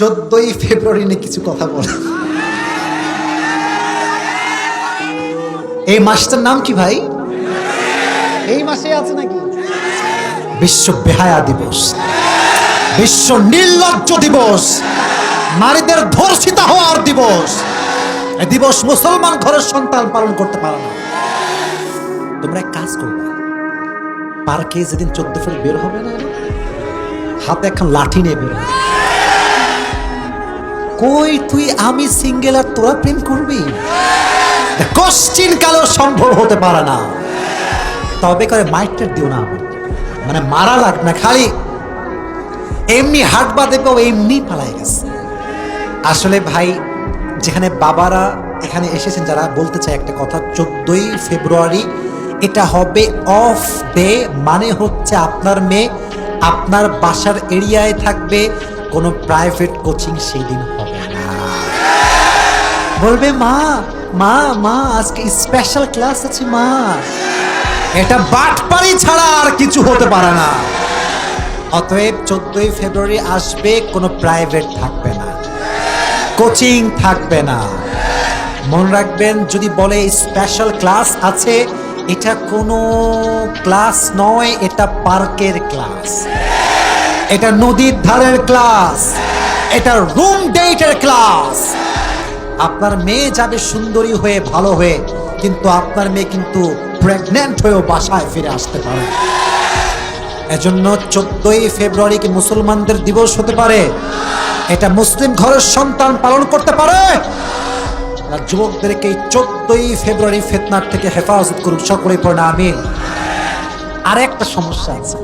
চোদ্দই ফেব্রুয়ারি নিয়ে কিছু কথা বল। এই মাসটার নাম কি ভাই? এই মাসে আছে নাকি? বিশ্ব বেহায়া দিবস। বিশ্ব নির্লজ্জ দিবস। নারীদের ধর্ষিতা হওয়ার দিবস। এই দিবস মুসলমান ঘরের সন্তান পালন করতে পারে না। তোমরা এক কাজ করবে। পার্কে যেদিন চোদ্দ ফের বের হবে না হাতে এখন লাঠি নিয়ে বের হবে। কই তুই আমি সিঙ্গেল আর তোরা প্রেম করবি? কোশ্চিন কালেও সম্ভব হতে পারে না। তবে করে মাইকটা দিও না মানে মারা লাগ না, খালি এমনি হাট বা দেখব এমনি পালাই গেছে। আসলে ভাই, যেখানে বাবারা এখানে এসেছেন, যারা বলতে চায় একটা কথা, চোদ্দই ফেব্রুয়ারি, এটা হবে অফ ডে মানে হচ্ছে আপনার মেয়ে আপনার বাসার এরিয়ায় থাকবে, কোনো প্রাইভেট কোচিং সেই দিন বলবে, মা মা মা, আজকে স্পেশাল ক্লাস আছে, মা। এটা বাটপারি ছাড়া আর কিছু হতে পারে না। অতএব চোদ্দই ফেব্রুয়ারি আসবে, কোনো প্রাইভেট থাকবে না। কোচিং থাকবে না। মনে রাখবেন, যদি বলে স্পেশাল ক্লাস আছে, এটা কোনো ক্লাস নয়, এটা পার্কের ক্লাস এটা নদীর ধারের ক্লাস এটা রুম ডেটের ক্লাস আপনার মেয়ে যাবে সুন্দরী হয়ে, ভালো হয়ে, কিন্তু আপনার মেয়ে কিন্তু প্রেগনেন্ট হয়েও বাসায় ফিরে আসতে পারে। এজন্য চোদ্দই ফেব্রুয়ারি কি মুসলমানদের দিবস হতে পারে? এটা মুসলিম ঘরের সন্তান পালন করতে পারে। যুবকদেরকে এই চোদ্দই ফেব্রুয়ারি ফেতনার থেকে হেফাজত করুক সকলে পড়ে আমিন। আর একটা সমস্যা আছে।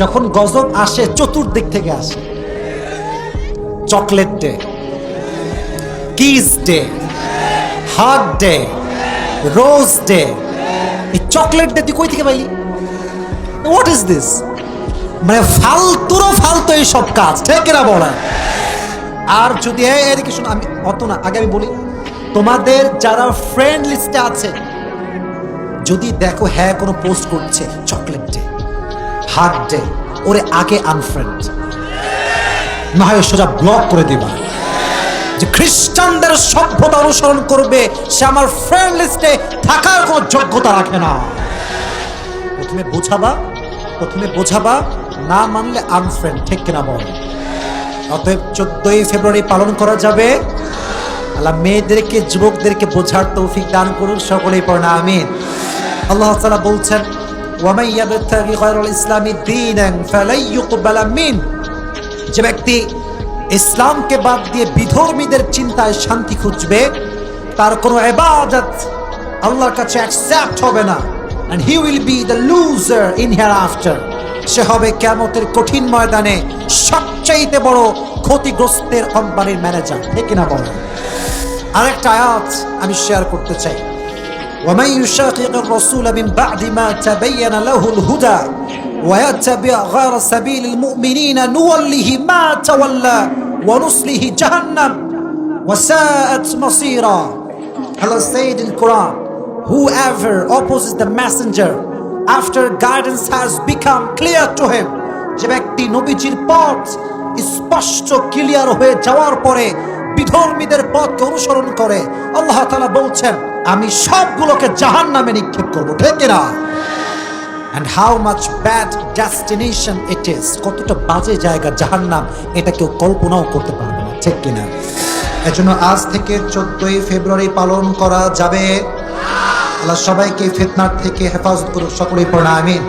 যখন গজব আসে, চতুর্দিক থেকে আসে। Chocolate day. Kiss day hug day rose day এই চকলেট ডে তুই কই থেকে পাইলি? হোয়াট ইজ দিস মানে ফালতুরও ফালতু এই সব কাজ, ঠিক না বলা। আর যদি এদিকে শোনো, আমি অত না, আগে আমি বলি, তোমাদের যারা ফ্রেন্ড লিস্টে আছে, যদি দেখো হ্যাঁ কোনো পোস্ট করছে চকলেট ডে হার্ট ডে ওরে আগে আনফ্রেন্ড না হয় সোজা ব্লক করে দিবা। যে খ্রিস্টানদের সভ্যতা অনুসরণ করবে, সে আমার ফ্রেন্ড লিস্টে থাকার কোনো যোগ্যতা রাখে না। প্রথমে বোঝাবা প্রথমে বোঝাবা, না মানলে আনফ্রেন্ড ঠিক কিনা বল? অতএব চোদ্দই ফেব্রুয়ারি পালন করা যাবে। আল্লাহ মেয়েদেরকে, যুবকদেরকে বোঝার তৌফিক দান করুন, সকলেই পড়না, আমিন। আল্লাহ তাআলা বলছেন ওয়ামাই ইসলামি ইউকবালা মিন। যে ব্যক্তি ইসলামকে বাদ দিয়ে বিধর্মীদের চিন্তায় শান্তি খুঁজবে তার কোনো এবাদত আল্লাহর কাছে অ্যাকসেপ্ট হবে না and he will be the loser in hereafter সে হবে কেমতের কঠিন ময়দানে সবচাইতে বড় ক্ষতিগ্রস্তের কোম্পানির ম্যানেজার ঠিক না বলো আরেকটা আয়াত আমি শেয়ার করতে চাই ومن يشاقق الرسول من بعد ما تبين له الهدى ويتبع غير سبيل المؤمنين نوله ما تولى ওয়ানুসলিহি জাহান্নাম ওয়াসাআত মাসীরা। Allah said in Quran whoever opposes the messenger after guidance has become clear to him, যে ব্যক্তি নবীজির পথ স্পষ্ট ক্লিয়ার হয়ে যাওয়ার পরে বিধর্মীদের পথকে অনুসরণ করে, আল্লাহ তালা বলছেন, আমি সবগুলোকে জাহান নামে নিক্ষেপ করব। ঠিক না and how much bad destination it is কতটা বাজে জায়গা জাহান্নাম, এটা কেউ কল্পনাও করতে পারবে না, ঠিক কিনা? এজন্য আজ থেকে চোদ্দই ফেব্রুয়ারি পালন করা যাবে। আল্লাহ সবাইকে ফিতনার থেকে হেফাজত করুক, সকলেই পড়া আমিন।